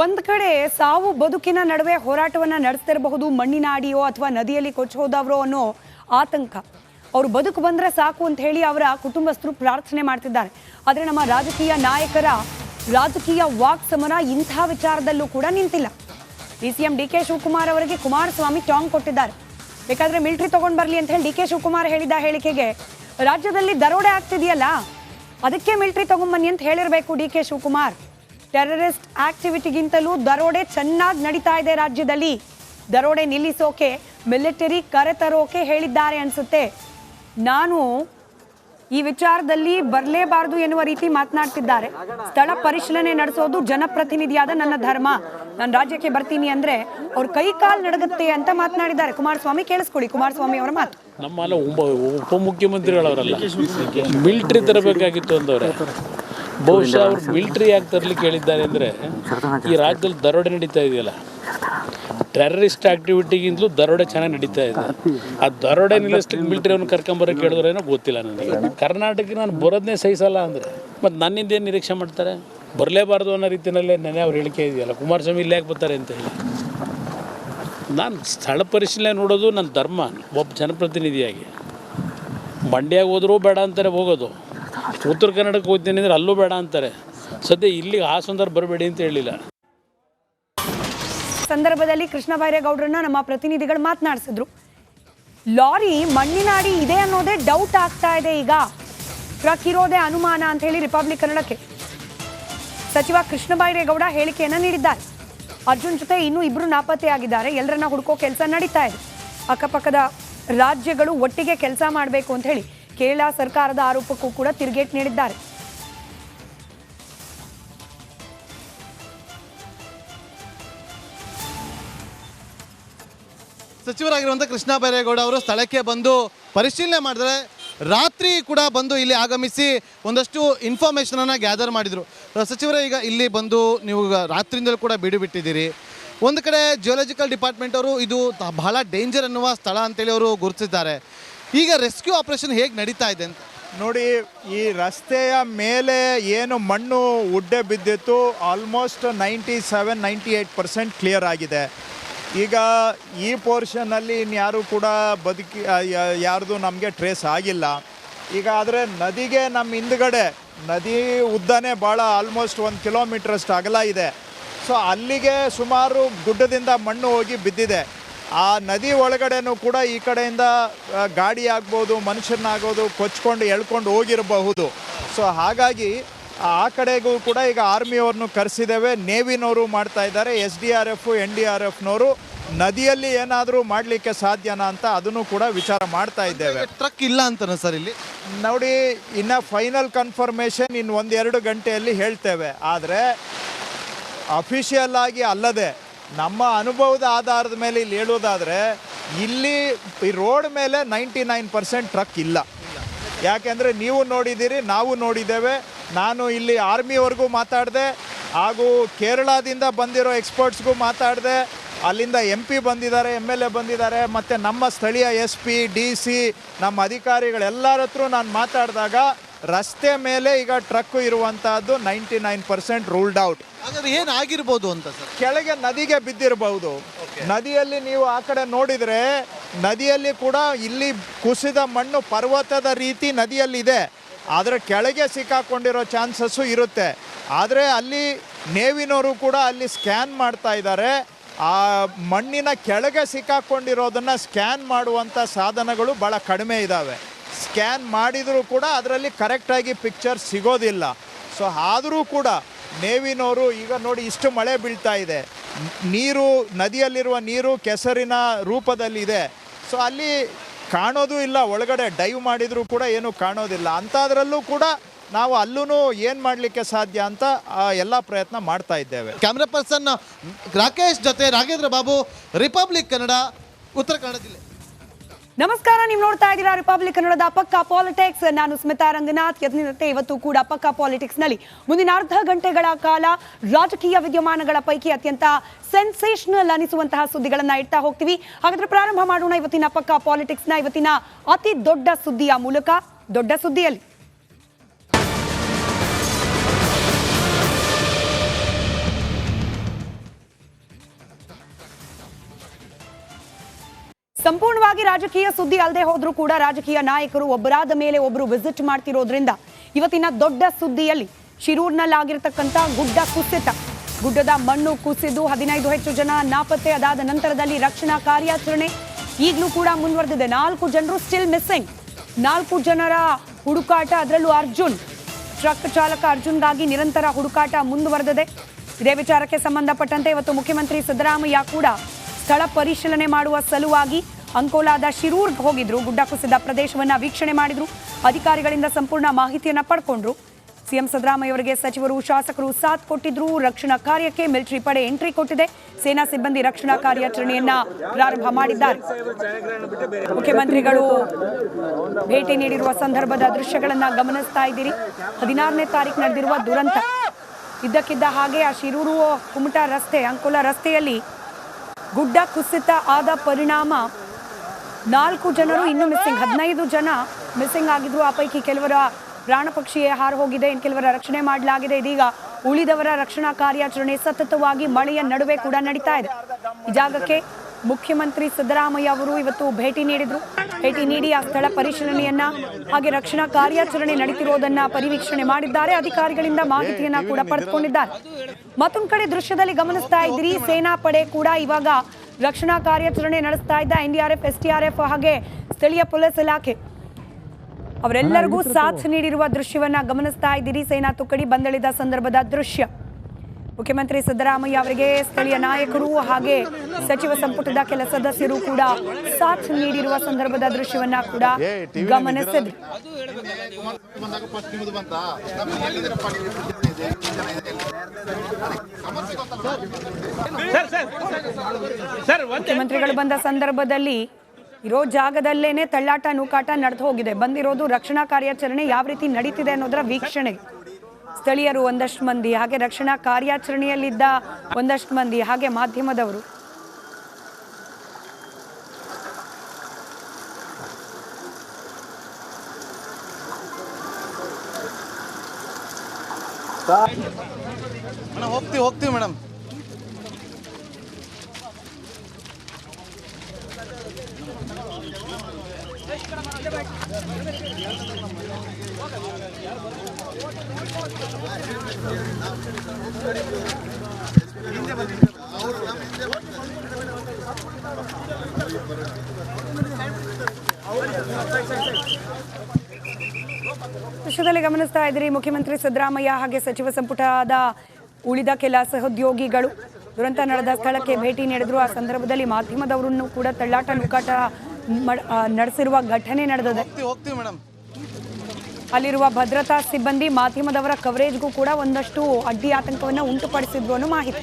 ಒಂದ್ ಕಡೆ ಸಾವು ಬದುಕಿನ ನಡುವೆ ಹೋರಾಟವನ್ನ ನಡೆಸ್ತಿರಬಹುದು, ಮಣ್ಣಿನ ಅಡಿಯೋ ಅಥವಾ ನದಿಯಲ್ಲಿ ಕೊಚ್ಚೋದವ್ರೋ ಅನ್ನೋ ಆತಂಕ. ಅವ್ರು ಬದುಕು ಬಂದ್ರೆ ಸಾಕು ಅಂತ ಹೇಳಿ ಅವರ ಕುಟುಂಬಸ್ಥರು ಪ್ರಾರ್ಥನೆ ಮಾಡ್ತಿದ್ದಾರೆ. ಆದ್ರೆ ನಮ್ಮ ರಾಜಕೀಯ ನಾಯಕರ ರಾಜಕೀಯ ವಾಕ್ ಸಮರ ಇಂಥ ವಿಚಾರದಲ್ಲೂ ಕೂಡ ನಿಂತಿಲ್ಲ. D C M D K Shivakumar ಅವರಿಗೆ ಕುಮಾರಸ್ವಾಮಿ ಟಾಂಗ್ ಕೊಟ್ಟಿದ್ದಾರೆ. ಬೇಕಾದ್ರೆ ಮಿಲಿಟರಿ ತಗೊಂಡ್ ಬರ್ಲಿ ಅಂತ ಹೇಳಿ ಡಿ ಕೆ ಶಿವಕುಮಾರ್ ಹೇಳಿದ ಹೇಳಿಕೆಗೆ, ರಾಜ್ಯದಲ್ಲಿ ದರೋಡೆ ಆಗ್ತಿದೆಯಲ್ಲ, ಅದಕ್ಕೆ ಮಿಲಿಟರಿ ತಗೊಂಬನ್ನಿ ಅಂತ ಹೇಳಿರಬೇಕು ಡಿ ಕೆ ಶಿವಕುಮಾರ್. ಟೆರರಿಸ್ಟ್ ಆಕ್ಟಿವಿಟಿಗಿಂತಲೂ ದರೋಡೆ ಚೆನ್ನಾಗಿ ನಡೀತಾ ಇದೆ ರಾಜ್ಯದಲ್ಲಿ. ದರೋಡೆ ನಿಲ್ಲಿಸೋಕೆ ಮಿಲಿಟರಿ ಕರೆತರೋಕೆ ಹೇಳಿದ್ದಾರೆ ಅನಿಸುತ್ತೆ. ನಾನು ಈ ವಿಚಾರದಲ್ಲಿ ಬರಲೇಬಾರದು ಎನ್ನುವ ರೀತಿ ಮಾತನಾಡ್ತಿದ್ದಾರೆ. ಸ್ಥಳ ಪರಿಶೀಲನೆ ನಡೆಸೋದು ಜನಪ್ರತಿನಿಧಿಯಾದ ನನ್ನ ಧರ್ಮ. ನಾನು ರಾಜ್ಯಕ್ಕೆ ಬರ್ತೀನಿ ಅಂದ್ರೆ ಅವ್ರ ಕೈ ಕಾಲು ನಡಗುತ್ತೆ ಅಂತ ಮಾತನಾಡಿದ್ದಾರೆ. ಕುಮಾರಸ್ವಾಮಿ, ಕೇಳಿಸ್ಕೊಳ್ಳಿ. ಕುಮಾರಸ್ವಾಮಿ ಅವರ ಮಾತು. ನಮ್ಮಲ್ಲ ಉಪ ಉಪಮುಖ್ಯಮಂತ್ರಿಗಳವರಲ್ಲ. ಮಿಲಿಟರಿ ತರಬೇಕಾಗಿತ್ತು ಅಂದವ್ರೆ. ಬಹುಶಃ ಅವ್ರು ಮಿಲ್ಟ್ರಿ ಯಾಕೆ ತರಲಿಕ್ಕೆ ಹೇಳಿದ್ದಾರೆ ಅಂದರೆ ಈ ರಾಜ್ಯದಲ್ಲಿ ದರೋಡೆ ನಡೀತಾ ಇದೆಯಲ್ಲ? ಟೆರರಿಸ್ಟ್ ಆಕ್ಟಿವಿಟಿಗಿಂತಲೂ ದರೋಡೆ ಚೆನ್ನಾಗಿ ನಡೀತಾ ಇದೆ. ಆ ದರೋಡೆ ನಿಲ್ಲಿಸ್ಲಿಕ್ಕೆ ಮಿಲ್ಟ್ರಿ ಅವ್ನು ಕರ್ಕೊಂಬರೋಕೆ ಹೇಳಿದ್ರೇನೋ ಗೊತ್ತಿಲ್ಲ ನನಗೆ. ಕರ್ನಾಟಕಕ್ಕೆ ನಾನು ಬರೋದನ್ನೇ ಸಹಿಸಲ್ಲ ಅಂದರೆ. ಮತ್ತು ನನ್ನಿಂದ ಏನು ನಿರೀಕ್ಷೆ ಮಾಡ್ತಾರೆ? ಬರಲೇಬಾರ್ದು ಅನ್ನೋ ರೀತಿಯಲ್ಲೇ ನೆನೆ ಅವ್ರು ಹೇಳಿಕೆ ಇದೆಯಲ್ಲ. ಕುಮಾರಸ್ವಾಮಿ ಇಲ್ಲಿ ಯಾಕೆ ಬರ್ತಾರೆ ಅಂತ ಹೇಳಿ. ನಾನು ಸ್ಥಳ ಪರಿಶೀಲನೆ ನೋಡೋದು ನನ್ನ ಧರ್ಮ ಒಬ್ಬ ಜನಪ್ರತಿನಿಧಿಯಾಗಿ. ಮಂಡ್ಯಾಗ ಹೋದರೂ ಬೇಡ ಅಂತಾರೆ ಹೋಗೋದು. ಉತ್ತರ ಕನ್ನಡಕ್ಕೆ ಹೋಗ್ತೀನಿ ಅಂದರೆ ಅಲ್ಲೂ ಬೇಡ ಅಂತಾರೆ. ಸದ್ಯ ಇಲ್ಲಿಗೆ ಸಂದರ್ಭ ಬರಬೇಡಿ ಅಂತ ಹೇಳಿಲ್ಲ. ಸಂದರ್ಭದಲ್ಲಿ ಕೃಷ್ಣ ಬೈರೇಗೌಡರನ್ನ ನಮ್ಮ ಪ್ರತಿನಿಧಿಗಳು ಮಾತನಾಡಿಸಿದ್ರು. ಲಾರಿ ಮಣ್ಣಿನಾಡಿ ಇದೆ ಅನ್ನೋದೇ ಡೌಟ್ ಆಗ್ತಾ ಇದೆ ಈಗ. ಟ್ರಕ್ ಇರೋದೇ ಅನುಮಾನ ಅಂತ ಹೇಳಿ ರಿಪಬ್ಲಿಕ್ ಕನ್ನಡಕ್ಕೆ. ಸಚಿವ ಕೃಷ್ಣ ಬೈರೇಗೌಡ ಹೇಳಿಕೆಯನ್ನ ನೀಡಿದ್ದಾರೆ. ಅರ್ಜುನ್ ಜೊತೆ ಇನ್ನೂ ಇಬ್ರು ನಾಪತ್ತೆಯಾಗಿದ್ದಾರೆ. ಎಲ್ಲರನ್ನ ಹುಡುಕೋ ಕೆಲಸ ನಡೀತಾ ಇದೆ. ಅಕ್ಕಪಕ್ಕದ ರಾಜ್ಯಗಳು ಒಟ್ಟಿಗೆ ಕೆಲಸ ಮಾಡಬೇಕು ಅಂತ ಹೇಳಿ ಕೇರಳ ಸರ್ಕಾರದ ಆರೋಪಕ್ಕೂ ಕೂಡ ತಿರುಗೇಟ್ ನೀಡಿದ್ದಾರೆ. ಸಚಿವರಾಗಿರುವಂಥ ಕೃಷ್ಣ ಬೈರೇಗೌಡ ಅವರು ಸ್ಥಳಕ್ಕೆ ಬಂದು ಪರಿಶೀಲನೆ ಮಾಡಿದ್ರೆ ರಾತ್ರಿ ಕೂಡ ಬಂದು ಇಲ್ಲಿ ಆಗಮಿಸಿ ಒಂದಷ್ಟು ಇನ್ಫಾರ್ಮೇಷನನ್ನು ಗ್ಯಾದರ್ ಮಾಡಿದರು. ಸಚಿವರೇ, ಈಗ ಇಲ್ಲಿ ಬಂದು ನೀವು ರಾತ್ರಿಯಿಂದಲೂ ಕೂಡ ಬಿಡು ಬಿಟ್ಟಿದ್ದೀರಿ ಒಂದು ಕಡೆ ಜಿಯೋಲಜಿಕಲ್ ಡಿಪಾರ್ಟ್ಮೆಂಟ್ ಅವರು ಇದು ಬಹಳ ಡೇಂಜರ್ ಅನ್ನುವ ಸ್ಥಳ ಅಂತೇಳಿ ಅವರು ಗುರುತಿಸಿದ್ದಾರೆ. ಈಗ ರೆಸ್ಕ್ಯೂ ಆಪರೇಷನ್ ಹೇಗೆ ನಡೀತಾ ಇದೆ ಅಂತ? ನೋಡಿ, ಈ ರಸ್ತೆಯ ಮೇಲೆ ಏನು ಮಣ್ಣು ಉಡ್ಡೆ ಬಿದ್ದಿತ್ತು almost ninety seven ninety eight percent clear ಆಗಿದೆ. ಈಗ ಈ ಪೋರ್ಷನಲ್ಲಿ ಇನ್ಯಾರು ಕೂಡ ಬದುಕಿ ಯಾರ್ದು ನಮಗೆ ಟ್ರೇಸ್ ಆಗಿಲ್ಲ. ಈಗ ಆದರೆ ನದಿಗೆ ನಮ್ಮ ಹಿಂದ್ಗಡೆ, ನದಿ ಉದ್ದನೇ ಭಾಳ ಆಲ್ಮೋಸ್ಟ್ ಒಂದು ಕಿಲೋಮೀಟ್ರಷ್ಟು ಅಗಲ ಇದೆ. ಸೊ ಅಲ್ಲಿಗೆ ಸುಮಾರು ಗುಡ್ಡದಿಂದ ಮಣ್ಣು ಹೋಗಿ ಬಿದ್ದಿದೆ. ಆ ನದಿ ಒಳಗಡೆನೂ ಕೂಡ ಈ ಕಡೆಯಿಂದ ಗಾಡಿ ಆಗ್ಬೋದು ಮನುಷ್ಯನಾಗೋದು ಕೊಚ್ಕೊಂಡು ಎಳ್ಕೊಂಡು ಹೋಗಿರಬಹುದು. ಸೊ ಹಾಗಾಗಿ ಆ ಕಡೆಗೂ ಕೂಡ ಈಗ ಆರ್ಮಿಯವ್ರನ್ನು ಕರೆಸಿದ್ದೇವೆ. ನೇವಿನವರು ಮಾಡ್ತಾ ಇದ್ದಾರೆ. S D R F N D R ಎಫ್ನವರು ನದಿಯಲ್ಲಿ ಏನಾದರೂ ಮಾಡಲಿಕ್ಕೆ ಸಾಧ್ಯನಾ ಅಂತ ಅದನ್ನು ಕೂಡ ವಿಚಾರ ಮಾಡ್ತಾ ಇದ್ದೇವೆ. ಟ್ರಕ್ ಇಲ್ಲ ಅಂತಾನೆ ಸರ್ ಇಲ್ಲಿ? ನೋಡಿ ಇನ್ನು ಫೈನಲ್ ಕನ್ಫರ್ಮೇಷನ್ ಇನ್ನು ಒಂದೆರಡು ಗಂಟೆಯಲ್ಲಿ ಹೇಳ್ತೇವೆ. ಆದರೆ ಅಫಿಷಿಯಲ್ ಆಗಿ ಅಲ್ಲದೆ ನಮ್ಮ ಅನುಭವದ ಆಧಾರದ ಮೇಲೆ ಇಲ್ಲಿ ಹೇಳೋದಾದರೆ, ಇಲ್ಲಿ ಈ ರೋಡ್ ಮೇಲೆ ನೈಂಟಿ ನೈನ್ ಪರ್ಸೆಂಟ್ ಟ್ರಕ್ ಇಲ್ಲ. ಯಾಕೆಂದರೆ ನೀವು ನೋಡಿದ್ದೀರಿ, ನಾವು ನೋಡಿದ್ದೇವೆ. ನಾನು ಇಲ್ಲಿ ಆರ್ಮಿವರೆಗೂ ಮಾತಾಡಿದೆ, ಹಾಗೂ ಕೇರಳದಿಂದ ಬಂದಿರೋ ಎಕ್ಸ್ಪರ್ಟ್ಸ್ಗೂ ಮಾತಾಡಿದೆ. ಅಲ್ಲಿಂದ ಎಂ ಪಿ ಬಂದಿದ್ದಾರೆ ಎಂ ಎಲ್ ಎ ಬಂದಿದ್ದಾರೆ, ಮತ್ತು ನಮ್ಮ ಸ್ಥಳೀಯ ಎಸ್ ಪಿ, ಡಿ ಸಿ, ನಮ್ಮ ಅಧಿಕಾರಿಗಳೆಲ್ಲರ ಹತ್ರ ನಾನು ಮಾತಾಡಿದಾಗ ರಸ್ತೆ ಮೇಲೆ ಈಗ ಟ್ರಕ್ ಇರುವಂತಹದ್ದು ninety nine percent ruled out. ಹಾಗಾದ್ರೆ ಏನಾಗಿರ್ಬೋದು ಅಂತ ಸರ್? ಕೆಳಗೆ ನದಿಗೆ ಬಿದ್ದಿರಬಹುದು ನದಿಯಲ್ಲಿ ನೀವು ಆ ಕಡೆ ನೋಡಿದರೆ ನದಿಯಲ್ಲಿ ಕೂಡ ಇಲ್ಲಿ ಕುಸಿದ ಮಣ್ಣು ಪರ್ವತದ ರೀತಿ ನದಿಯಲ್ಲಿದೆ ಆದರೆ ಕೆಳಗೆ ಸಿಕ್ಕಾಕೊಂಡಿರೋ ಚಾನ್ಸಸ್ಸು ಇರುತ್ತೆ. ಆದರೆ ಅಲ್ಲಿ ನೇವಿನವರು ಕೂಡ ಅಲ್ಲಿ ಸ್ಕ್ಯಾನ್ ಮಾಡ್ತಾ ಇದ್ದಾರೆ. ಆ ಮಣ್ಣಿನ ಕೆಳಗೆ ಸಿಕ್ಕಾಕೊಂಡಿರೋದನ್ನು ಸ್ಕ್ಯಾನ್ ಮಾಡುವಂಥ ಸಾಧನಗಳು ಭಾಳ ಕಡಿಮೆ ಇದ್ದಾವೆ ಸ್ಕ್ಯಾನ್ ಮಾಡಿದರೂ ಕೂಡ ಅದರಲ್ಲಿ ಕರೆಕ್ಟಾಗಿ ಪಿಕ್ಚರ್ ಸಿಗೋದಿಲ್ಲ. ಸೊ, ಆದರೂ ಕೂಡ ನೇವಿನವರು ಈಗ ನೋಡಿ ಇಷ್ಟು ಮಳೆ ಬೀಳ್ತಾ ಇದೆ. ನೀರು, ನದಿಯಲ್ಲಿರುವ ನೀರು ಕೆಸರಿನ ರೂಪದಲ್ಲಿದೆ. ಸೊ, ಅಲ್ಲಿ ಕಾಣೋದು ಇಲ್ಲ, ಒಳಗಡೆ ಡೈವ್ ಮಾಡಿದರೂ ಕೂಡ ಏನು ಕಾಣೋದಿಲ್ಲ. ಅಂಥದ್ರಲ್ಲೂ ಕೂಡ ನಾವು ಅಲ್ಲೂ ಏನು ಮಾಡಲಿಕ್ಕೆ ಸಾಧ್ಯ ಅಂತ ಎಲ್ಲ ಪ್ರಯತ್ನ ಮಾಡ್ತಾ ಇದ್ದೇವೆ. ಕ್ಯಾಮ್ರಾ ಪರ್ಸನ್ ರಾಕೇಶ್ ಜೊತೆ ರಾಘೇಂದ್ರ ಬಾಬು, ರಿಪಬ್ಲಿಕ್ ಕನ್ನಡ, ಉತ್ತರ ಕನ್ನಡ ಜಿಲ್ಲೆ. ನಮಸ್ಕಾರ, ನೀವು ನೋಡ್ತಾ ಇದ್ದೀರಾ ರಿಪಬ್ಲಿಕ್ ಕನ್ನಡದ ಪಕ್ಕ ಪಾಲಿಟಿಕ್ಸ್ ನಾನು ಸ್ಮಿತಾ ರಂಗನಾಥ್. ಯತ್ನಿನಂತೆ ಇವತ್ತು ಕೂಡ ಪಕ್ಕ ಪಾಲಿಟಿಕ್ಸ್ನಲ್ಲಿ. ಮುಂದಿನ ಅರ್ಧ ಗಂಟೆಗಳ ಕಾಲ ರಾಜಕೀಯ ವಿದ್ಯಮಾನಗಳ ಪೈಕಿ ಅತ್ಯಂತ ಸೆನ್ಸೇಷನಲ್ ಅನಿಸುವಂತಹ ಸುದ್ದಿಗಳನ್ನ ಇಡ್ತಾ ಹೋಗ್ತೀವಿ. ಹಾಗಾದ್ರೆ ಪ್ರಾರಂಭ ಮಾಡೋಣ ಇವತ್ತಿನ ಪಕ್ಕ ಪಾಲಿಟಿಕ್ಸ್ನ. ಇವತ್ತಿನ ಅತಿ ದೊಡ್ಡ ಸುದ್ದಿಯ ಮೂಲಕ. ದೊಡ್ಡ ಸುದ್ದಿಯಲ್ಲಿ. ಸಂಪೂರ್ಣವಾಗಿ ರಾಜಕೀಯ ಸುದ್ದಿ ಅಲ್ಲದೆ ಹೋದ್ರೂ ಕೂಡ ರಾಜಕೀಯ ನಾಯಕರು ಒಬ್ಬರಾದ ಮೇಲೆ ಒಬ್ಬರು ವಿಸಿಟ್ ಮಾಡ್ತಿರೋದ್ರಿಂದ ಇವತ್ತಿನ ದೊಡ್ಡ ಸುದ್ದಿಯಲ್ಲಿ ಶಿರೂರ್ನಲ್ಲಾಗಿರ್ತಕ್ಕಂಥ ಗುಡ್ಡ ಕುಸಿತ. ಗುಡ್ಡದ ಮಣ್ಣು ಕುಸಿದು ಹದಿನೈದು ಹೆಚ್ಚು ಜನ ನಾಪತ್ತೆ ಅದಾದ ನಂತರದಲ್ಲಿ ರಕ್ಷಣಾ ಕಾರ್ಯಾಚರಣೆ ಈಗಲೂ ಕೂಡ ಮುಂದುವರೆದಿದೆ. ನಾಲ್ಕು ಜನರು ಸ್ಟಿಲ್ ಮಿಸ್ಸಿಂಗ್ ನಾಲ್ಕು ಜನರ ಹುಡುಕಾಟ ಅದರಲ್ಲೂ ಅರ್ಜುನ್. ಟ್ರಕ್ ಚಾಲಕ ಅರ್ಜುನ್ಗಾಗಿ ನಿರಂತರ ಹುಡುಕಾಟ ಮುಂದುವರೆದಿದೆ. ಇದೇ ವಿಚಾರಕ್ಕೆ ಸಂಬಂಧಪಟ್ಟಂತೆ ಇವತ್ತು ಮುಖ್ಯಮಂತ್ರಿ ಸಿದ್ದರಾಮಯ್ಯ ಕೂಡ ಸ್ಥಳ ಪರಿಶೀಲನೆ ಮಾಡುವ ಸಲುವಾಗಿ ಅಂಕೋಲಾದ ಶಿರೂರ್ಗ್ ಹೋಗಿದ್ರು ಗುಡ್ಡ ಕುಸಿದ ಪ್ರದೇಶವನ್ನ ವೀಕ್ಷಣೆ ಮಾಡಿದ್ರು, ಅಧಿಕಾರಿಗಳಿಂದ ಸಂಪೂರ್ಣ ಮಾಹಿತಿಯನ್ನ ಪಡ್ಕೊಂಡ್ರು. ಸಿಎಂ ಸಿದ್ದರಾಮಯ್ಯ ಅವರಿಗೆ ಸಚಿವರು, ಶಾಸಕರು ಸಾಥ್ ಕೊಟ್ಟಿದ್ರು, ರಕ್ಷಣಾ ಕಾರ್ಯಕ್ಕೆ ಮಿಲಿಟರಿ ಪಡೆ ಎಂಟ್ರಿ ಕೊಟ್ಟಿದೆ, ಸೇನಾ ಸಿಬ್ಬಂದಿ ರಕ್ಷಣಾ ಕಾರ್ಯಾಚರಣೆಯನ್ನ ಪ್ರಾರಂಭ ಮಾಡಿದ್ದಾರೆ. ಮುಖ್ಯಮಂತ್ರಿಗಳು ಭೇಟಿ ನೀಡಿರುವ ಸಂದರ್ಭದ ದೃಶ್ಯಗಳನ್ನ ಗಮನಿಸ್ತಾ ಇದ್ದೀರಿ. ಹದಿನಾರನೇ ತಾರೀಕು ನಡೆದಿರುವ ದುರಂತ. ಇದ್ದಕ್ಕಿದ್ದ ಹಾಗೆ ಆ ಶಿರೂರು ಕುಮಟಾ ರಸ್ತೆ, ಅಂಕೋಲಾ ರಸ್ತೆಯಲ್ಲಿ ಗುಡ್ಡ ಕುಸಿತ ಆದ ಪರಿಣಾಮ ನಾಲ್ಕು ಜನರು ಇನ್ನೂ ಮಿಸ್ಸಿಂಗ್. ಹದಿನೈದು ಜನ ಮಿಸ್ಸಿಂಗ್ ಆಗಿದ್ರು. ಆ ಪೈಕಿ ಕೆಲವರ ಪ್ರಾಣ ಪಕ್ಷಿಯೇ ಹಾರು ಹೋಗಿದೆ. ಇನ್ನು ಕೆಲವರ ರಕ್ಷಣೆ ಮಾಡಲಾಗಿದೆ. ಇದೀಗ ಉಳಿದವರ ರಕ್ಷಣಾ ಕಾರ್ಯಾಚರಣೆ ಸತತವಾಗಿ ಮಳೆಯ ನಡುವೆ ಕೂಡ ನಡೀತಾ ಇದೆ. ಈ ಜಾಗಕ್ಕೆ ಮುಖ್ಯಮಂತ್ರಿ ಸಿದ್ದರಾಮಯ್ಯ ಅವರು ಇವತ್ತು ಭೇಟಿ ನೀಡಿದ್ರು. ಭೇಟಿ ನೀಡಿ ಆ ಸ್ಥಳ ಪರಿಶೀಲನೆಯನ್ನ, ಹಾಗೆ ರಕ್ಷಣಾ ಕಾರ್ಯಾಚರಣೆ ನಡೀತಿರೋದನ್ನ ಪರಿವೀಕ್ಷಣೆ ಮಾಡಿದ್ದಾರೆ. ಅಧಿಕಾರಿಗಳಿಂದ ಮಾಹಿತಿಯನ್ನ ಕೂಡ ಪಡೆದುಕೊಂಡಿದ್ದಾರೆ. ಮತ್ತೊಂದು ಕಡೆ ದೃಶ್ಯದಲ್ಲಿ ಗಮನಿಸ್ತಾ ಇದ್ದೀರಿ. ಸೇನಾ ಪಡೆ ಕೂಡ ಇವಾಗ ರಕ್ಷಣಾ ಕಾರ್ಯಾಚರಣೆ ನಡೆಸ್ತಾ ಇದ್ದ ಎನ್ಡಿಆರ್ಎಫ್ ಎಸ್ಟಿಆರ್ಎಫ್ ಹಾಗೆ ಸ್ಥಳೀಯ ಪೊಲೀಸ್ ಇಲಾಖೆ. ಅವರೆಲ್ಲರಿಗೂ ಸಾಥ್ ನೀಡಿರುವ ದೃಶ್ಯವನ್ನ ಗಮನಿಸ್ತಾ ಇದ್ದೀರಿ. ಸೇನಾ ತುಕಡಿ ಬಂದಳಿದ ಸಂದರ್ಭದ ದೃಶ್ಯ. ಮುಖ್ಯಮಂತ್ರಿ ಸಿದ್ದರಾಮಯ್ಯ ಅವರಿಗೆ ಸ್ಥಳೀಯ ನಾಯಕರು ಹಾಗೆ ಸಚಿವ ಸಂಪುಟದ ಕೆಲ ಸದಸ್ಯರು ಕೂಡ ಸಾಥ್ ನೀಡಿರುವ ಸಂದರ್ಭದ ದೃಶ್ಯವನ್ನ ಕೂಡ ಗಮನಿಸಿದ್ರು ಮುಖ್ಯಮಂತ್ರಿಗಳು ಬಂದ ಸಂದರ್ಭದಲ್ಲಿ ಇರೋ ಜಾಗದಲ್ಲೇನೆ ತಳ್ಳಾಟ ನೂಕಾಟ ನಡೆದು ಹೋಗಿದೆ. ಬಂದಿರೋದು ರಕ್ಷಣಾ ಕಾರ್ಯಾಚರಣೆ ಯಾವ ರೀತಿ ನಡೀತಿದೆ ಅನ್ನೋದರ ವೀಕ್ಷಣೆ. ಸ್ಥಳೀಯರು ಒಂದಷ್ಟು ಮಂದಿ ಹಾಗೆ ರಕ್ಷಣಾ ಕಾರ್ಯಾಚರಣೆಯಲ್ಲಿದ್ದ ಒಂದಷ್ಟು ಮಂದಿ ಹಾಗೆ ಮಾಧ್ಯಮದವರು. ಹೋಗ್ತೀವಿ ಹೋಗ್ತೀವಿ ಮೇಡಮ್. ದೃಶ್ಯದಲ್ಲಿ ಗಮನಿಸ್ತಾ ಇದ್ರಿ ಮುಖ್ಯಮಂತ್ರಿ ಸಿದ್ದರಾಮಯ್ಯ ಹಾಗೆ ಸಚಿವ ಸಂಪುಟದ ಉಳಿದ ಕೆಲ ಸಹೋದ್ಯೋಗಿಗಳು ದುರಂತ ನಡೆದ ಸ್ಥಳಕ್ಕೆ ಭೇಟಿ ನೀಡಿದ್ರು. ಆ ಸಂದರ್ಭದಲ್ಲಿ ಮಾಧ್ಯಮದವರನ್ನು ಕೂಡ ತಳ್ಳಾಟ ಆ, ನಡೆಸಿರುವ ಘಟನೆ ನಡೆದಿದೆ. ಅಲ್ಲಿರುವ ಭದ್ರತಾ ಸಿಬ್ಬಂದಿ ಮಾಧ್ಯಮದವರ ಕವರೇಜ್ಗೂ ಕೂಡ ಒಂದಷ್ಟು ಅಡ್ಡಿ ಆತಂಕವನ್ನು ಉಂಟುಪಡಿಸಿದ್ರು ಅನ್ನೋ ಮಾಹಿತಿ.